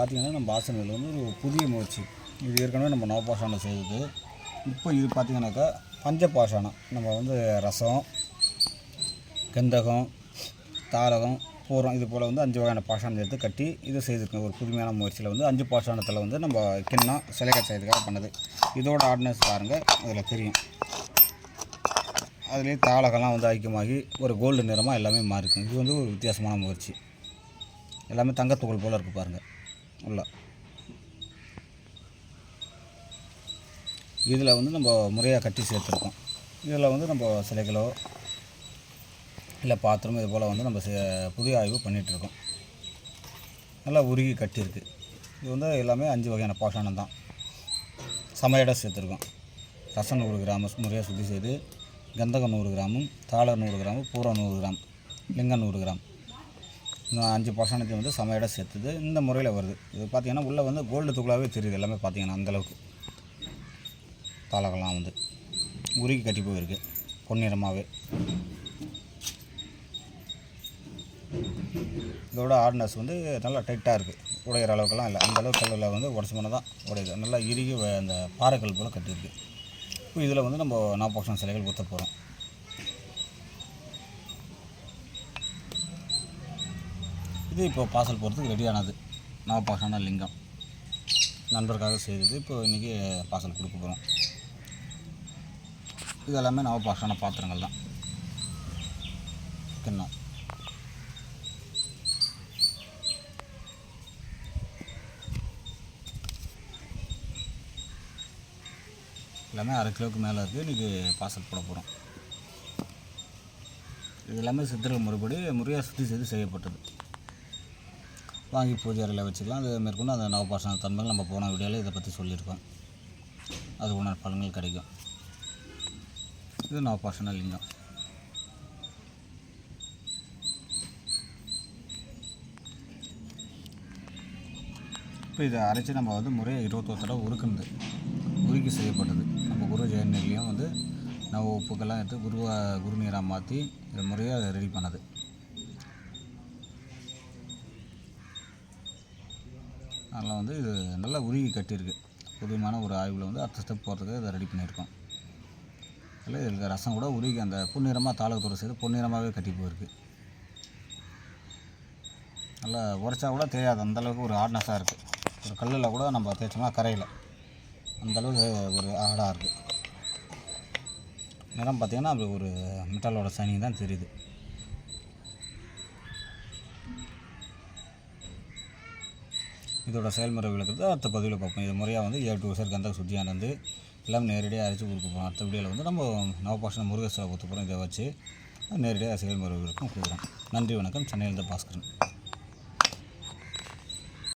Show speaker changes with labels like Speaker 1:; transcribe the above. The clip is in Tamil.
Speaker 1: பார்த்தீங்கன்னா நம்ம ஆசனங்கள் வந்து ஒரு புதிய முயற்சி. இது ஏற்கனவே நம்ம நவபாஷானம் செய்தது. இப்போ இது பார்த்தீங்கன்னாக்கா பஞ்சபாஷானம் நம்ம வந்து ரசம் கந்தகம் தாரகம் பூரம் இது போல் வந்து அஞ்சு வகையான பாஷாணம் எடுத்து கட்டி இது செய்திருக்கோம் ஒரு புதுமையான முயற்சியில் வந்து அஞ்சு பாஷாணத்தில் வந்து நம்ம கிண்ணம் சிலைகள் செய்யறதுக்காக பண்ணது. இதோட ஆர்டினன்ஸ் பாருங்கள் அதில் தெரியும். அதுலேயே தாளகம்லாம் வந்து ஐக்கியமாகி ஒரு கோல்டு நிறமாக எல்லாமே மாறிக்கும் இது வந்து ஒரு வித்தியாசமான முயற்சி. எல்லாமே தங்கத்துகள் போல் இருக்குது பாருங்கள் உள்ள இதில் வந்து நம்ம முறையாக கட்டி சேர்த்துருக்கோம். இதில் வந்து நம்ம சிலைகளோ இல்லை பாத்திரம் இது போல் வந்து நம்ம புதிய ஆய்வு பண்ணிகிட்ருக்கோம். நல்லா உருகி கட்டியிருக்கு. இது வந்து எல்லாமே அஞ்சு வகையான பாஷாணம் தான். சமையடாக சேர்த்துருக்கோம். ரசம் நூறு கிராம் முறையாக சுத்தி செய்து கந்தகம் நூறு கிராமும் தாளர் நூறு கிராமும் பூரம் நூறு கிராம் லிங்கம் நூறு கிராம். அஞ்சு பாஷாணத்தையும் வந்து சமையடாக சேர்த்துது. இந்த முறையில் வருது. இது பார்த்தீங்கன்னா உள்ளே வந்து கோல்டு தூளாகவே தெரியுது எல்லாமே பார்த்தீங்கன்னா அந்தளவுக்கு தாளகெல்லாம் வந்து உருகி கட்டி போயிருக்கு பொன்னிறமாகவே இதோட ஆர்டினஸ் வந்து நல்லா டைட்டாக இருக்குது உடையிற அளவுக்குலாம் இல்லை. அந்த அளவுக்கு கல்லில் வந்து உடச்சமான தான் உடையுது. நல்லா இறுகி வ- அந்த பாறைக்கல் போல் கட்டியிருக்கு. இப்போ இதில் வந்து நம்ம நாப்போஷன் சிலைகள் ஊற்ற போகிறோம் இது இப்போ பார்சல் போகிறதுக்கு ரெடியானது நவபாஷான லிங்கம். நண்பருக்காக செய்தது. இப்போ இன்றைக்கி பார்சல் கொடுக்க போகிறோம் இது எல்லாமே நவபாஷான பாத்திரங்கள் தான். கிண்ணம் எல்லாமே அரை கிலோவுக்கு மேலே இருக்குது இன்றைக்கி பாசல் போட போகிறோம் இது எல்லாமே சித்திரை முறைப்படி முறையாக சுத்தி செய்து செய்யப்பட்டது. வாங்கி பூஜை அறையில் வச்சுக்கலாம். அது மேற்கொண்டு அந்த நவபாஷண தன்மைகள் நம்ம போன வீடியோவில் இதை பற்றி சொல்லியிருக்கோம். அது உணர் பலன்கள் கிடைக்கும். இது நவபாஷண லிங்கம். இப்போ இதை அரைச்சி நம்ம வந்து முறையாக இருபத்தொரு தடவை உருக்குனது. உருக்கி செய்யப்பட்டது. நம்ம குரு ஜெயநிலையும் வந்து நம்ம உப்புக்கெல்லாம் எடுத்து குருவா குருநீராக மாற்றி இதை முறையாக ரெடி பண்ணது. அதனால் வந்து இது நல்லா உருகி கட்டியிருக்கு. புதுமையான ஒரு ஆய்வில் வந்து அடுத்த ஸ்டெப் போகிறதுக்கு இதை ரெடி பண்ணியிருக்கோம். அதில் இதில் ரசம் கூட உருகி அந்த பொன்னிறமாக தாளகத்தோடு சேர்த்து பொன்னிறமாகவே கட்டி போயிருக்கு. நல்லா உரைச்சா கூட தெரியாது. அந்தளவுக்கு ஒரு ஹார்ட்னஸாக இருக்குது ஒரு கல்லில் கூட நம்ம தேய்ச்சோம்னா கரையில். அந்தளவுக்கு ஒரு ஆடாக இருக்குது நிறம் பார்த்திங்கன்னா அப்படி ஒரு மிட்டாலோட சைனிங் தான் தெரியுது. இதோட செயல்முறை விளக்குறது அடுத்த பதிவில் பார்ப்போம். இது முறையாக வந்து ஏ டூ சார் கந்தக சுத்தியானது எல்லாம் நேரடியாக அரைச்சி கொடுக்க அடுத்த வீடியோவில் வந்து நம்ம நவபாஷன முருகேஸ்வரை பொறுத்த போகிறோம் இதை வச்சு நேரடியாக செயல்முறை விளக்கம் கொடுக்குறோம். நன்றி வணக்கம். சென்னையில் பாஸ்கரன்.